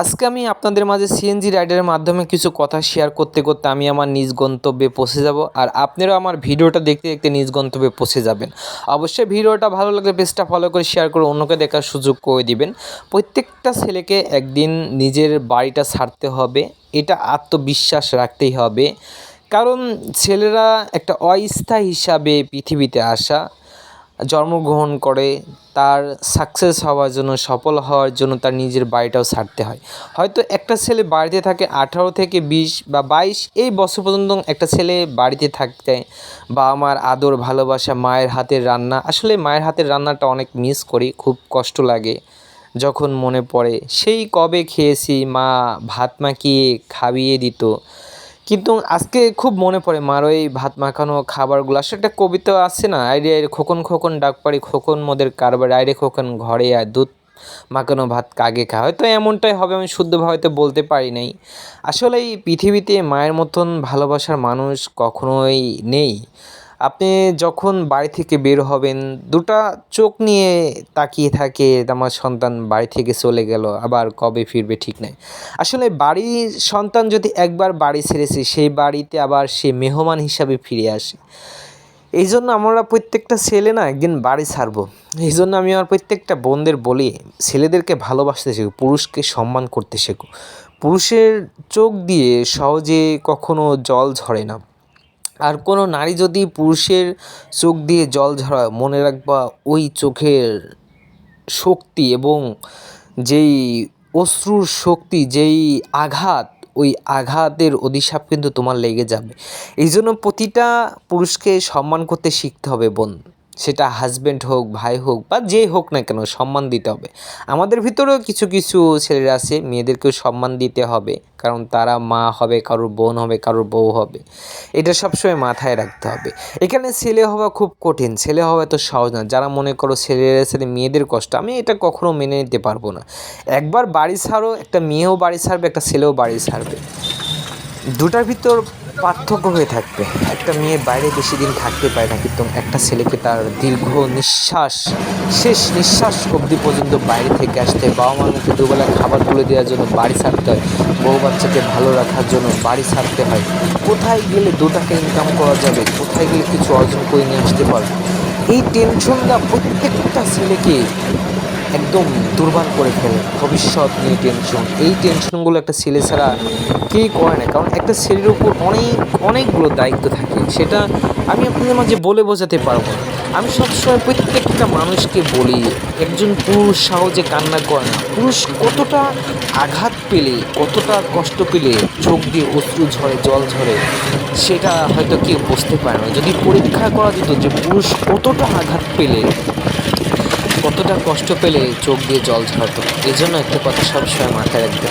আজকে আমি আপনাদের মাঝে সিএনজি রাইডারের মাধ্যমে কিছু কথা শেয়ার করতে করতে আমি আমার নিজ গন্তব্যে পৌঁছে যাব আর আপনারাও আমার ভিডিওটা দেখতে দেখতে নিজ গন্তব্যে পৌঁছে যাবেন। অবশ্যই ভিডিওটা ভালো লাগলে পেজটা ফলো করে শেয়ার করে অন্যকে দেখার সুযোগ করে দিবেন। প্রত্যেকটা ছেলেকে একদিন নিজের বাড়িটা ছাড়তে হবে, এটা আত্মবিশ্বাস রাখতেই হবে। কারণ ছেলেরা একটা অস্থায়ী হিসাবে পৃথিবীতে আসা জন্মগ্রহণ করে, তার সাকসেস হওয়ার জন্য, সফল হওয়ার জন্য তার নিজের বাড়িটাও ছাড়তে হয়। হয়তো একটা ছেলে বাড়িতে থাকে আঠারো থেকে বিশ বা বাইশ, এই বছর পর্যন্ত একটা ছেলে বাড়িতে থাকতে বাবা মার আদর, ভালোবাসা, মায়ের হাতের রান্না, আসলে মায়ের হাতের রান্নাটা অনেক মিস করি, খুব কষ্ট লাগে যখন মনে পড়ে। সেই কবে খেয়েছি, মা ভাত মাখিয়ে খাইয়ে দিত। কিন্তু আজকে খুব মনে পড়ে মার ওই ভাত মাখানো খাবারগুলো। আসলে একটা কবিতা আছে না, আইরে খোকন খোকন, ডাক পারি খোকন মোদের কারবার। আইরে, খোকন, ঘরে আয়, দুধ মাখানো ভাত কাগে খা? হয়তো এমনটাই হবে, আমি শুদ্ধভাবে হয়তো বলতে পারি নাই। আসলে এই পৃথিবীতে মায়ের মতন ভালোবাসার মানুষ কখনোই নেই। আপনি যখন বাড়ি থেকে বের হবেন, দুটা চোখ নিয়ে তাকিয়ে থাকে আমার সন্তান বাড়ি থেকে চলে গেল, আবার কবে ফিরবে ঠিক নাই। আসলে বাড়ির সন্তান যদি একবার বাড়ি ছেড়েছে, সেই বাড়িতে আবার সে মেহমান হিসাবে ফিরে আসে। এই জন্য আমরা প্রত্যেকটা ছেলে না একদিন বাড়ি ছাড়বো। এই জন্য আমি আমার প্রত্যেকটা বোনদের বলি, ছেলেদেরকে ভালোবাসতে শেখো, পুরুষকে সম্মান করতে শেখো। পুরুষের চোখ দিয়ে সহজে কখনো জল ঝরে না। আর কোনো নারী যদি পুরুষের চোখ দিয়ে জল ঝরায়, মনে রাখবা ওই চোখের শক্তি এবং যেই অশ্রুর শক্তি, যেই আঘাত, ওই আঘাতের অধিশাপ কিন্তু তোমার লেগে যাবে। এই জন্য প্রতিটা পুরুষকে সম্মান করতে শিখতে হবে বোন। সেটা হাজব্যান্ড হোক, ভাই হোক বা যে হোক না কেন সম্মান দিতে হবে। আমাদের ভিতরেও কিছু কিছু ছেলেরা আছে, মেয়েদেরকেও সম্মান দিতে হবে। কারণ তারা মা হবে, কারোর বোন হবে, কারোর বউ হবে। এটা সবসময় মাথায় রাখতে হবে। এখানে ছেলে হওয়া খুব কঠিন। ছেলে হওয়া এত সহজ না। যারা মনে করো ছেলেরা ছেলে মেয়েদের কষ্ট। আমি এটা কখনো মেনে নিতে পারব না। একবার বাড়ি ছাড়ো, একটা মেয়েও বাড়ি ছাড়বে, একটা ছেলেও বাড়ি ছাড়বে। দুটার ভিতর পার্থক্য হয়ে থাকবে। একটা মেয়ে বাইরে বেশি দিন থাকতে পারে না, কিন্তু একটা ছেলেকে তার দীর্ঘ নিঃশ্বাস, শেষ নিঃশ্বাস অবধি পর্যন্ত বাইরে থেকে আসতে বাবা মুখে দুবেলা খাবার তুলে দেওয়ার জন্য বাড়ি ছাড়তে হয়। বউ বাচ্চাকে ভালো রাখার জন্য বাড়ি ছাড়তে হয়। কোথায় গেলে দু টাকা ইনকাম করা যাবে? কোথায় গেলে কিছু অর্জন করে নিয়ে আসতে পারবে? এই টেনশনটা প্রত্যেকটা ছেলেকে একদম দুর্বল করে ফেলে। ভবিষ্যৎ নিয়ে টেনশন এই টেনশনগুলো একটা ছেলে ছাড়া কেই করে না। কারণ একটা ছেলের উপর অনেক, অনেকগুলো দায়িত্ব থাকে। সেটা আমি আপনাদের মাঝে বলে বোঝাতে পারব না। আমি সবসময় প্রত্যেকটা মানুষকে বলি, একজন পুরুষ সহজে কান্না করে না। পুরুষ কতটা আঘাত পেলে, কতটা কষ্ট পেলে, চোখ দিয়ে অশ্রু ঝরে, জল ঝরে, সেটা হয়তো কেউ বুঝতে পারে না। যদি পরীক্ষা করা যেত যে পুরুষ কতটা আঘাত পেলে কতটা কষ্ট পেলে চোখ দিয়ে জল ঝরতো? এই জন্য একটা কথা সবসময় মাথায় রাখবে।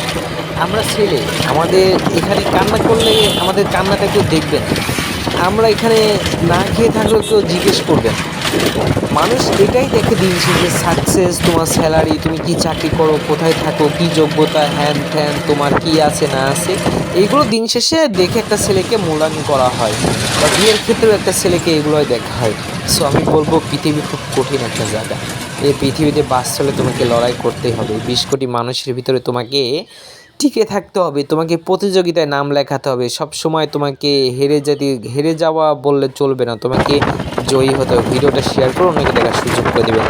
আমরা ছেলে, আমাদের এখানে কান্না করলে আমাদের কান্নাটা কেউ দেখবে না। আমরা এখানে না খেয়ে থাকলেও কেউ জিজ্ঞেস করবেন মানুষ এটাই দেখে দিন শেষে সাকসেস তোমার স্যালারি তুমি কি চাকরি করো, কোথায় থাকো, কি যোগ্যতা, হ্যান ঠ্যান তোমার কি আছে, না আছে এইগুলো দিন শেষে দেখে একটা ছেলেকে মূল্যায়ন করা হয়। বা বিয়ের ক্ষেত্রেও একটা ছেলেকে এগুলোই দেখা হয়। সো আমি বলব, পৃথিবী খুব কঠিন একটা জায়গা। এই পৃথিবীতে বাস চলে তোমাকে লড়াই করতে হবে। বিশ কোটি মানুষের ভিতরে তোমাকে টিকে থাকতে হবে, তোমাকে প্রতিযোগিতায় নাম লেখাতে হবে। সব সময় তোমাকে হেরে যেতে, হেরে যাওয়া বললে চলবে না। তোমাকে জয়ী হতে হবে। ভিডিওটা শেয়ার করে অনেকে দেখার সুযোগ করে দেবেন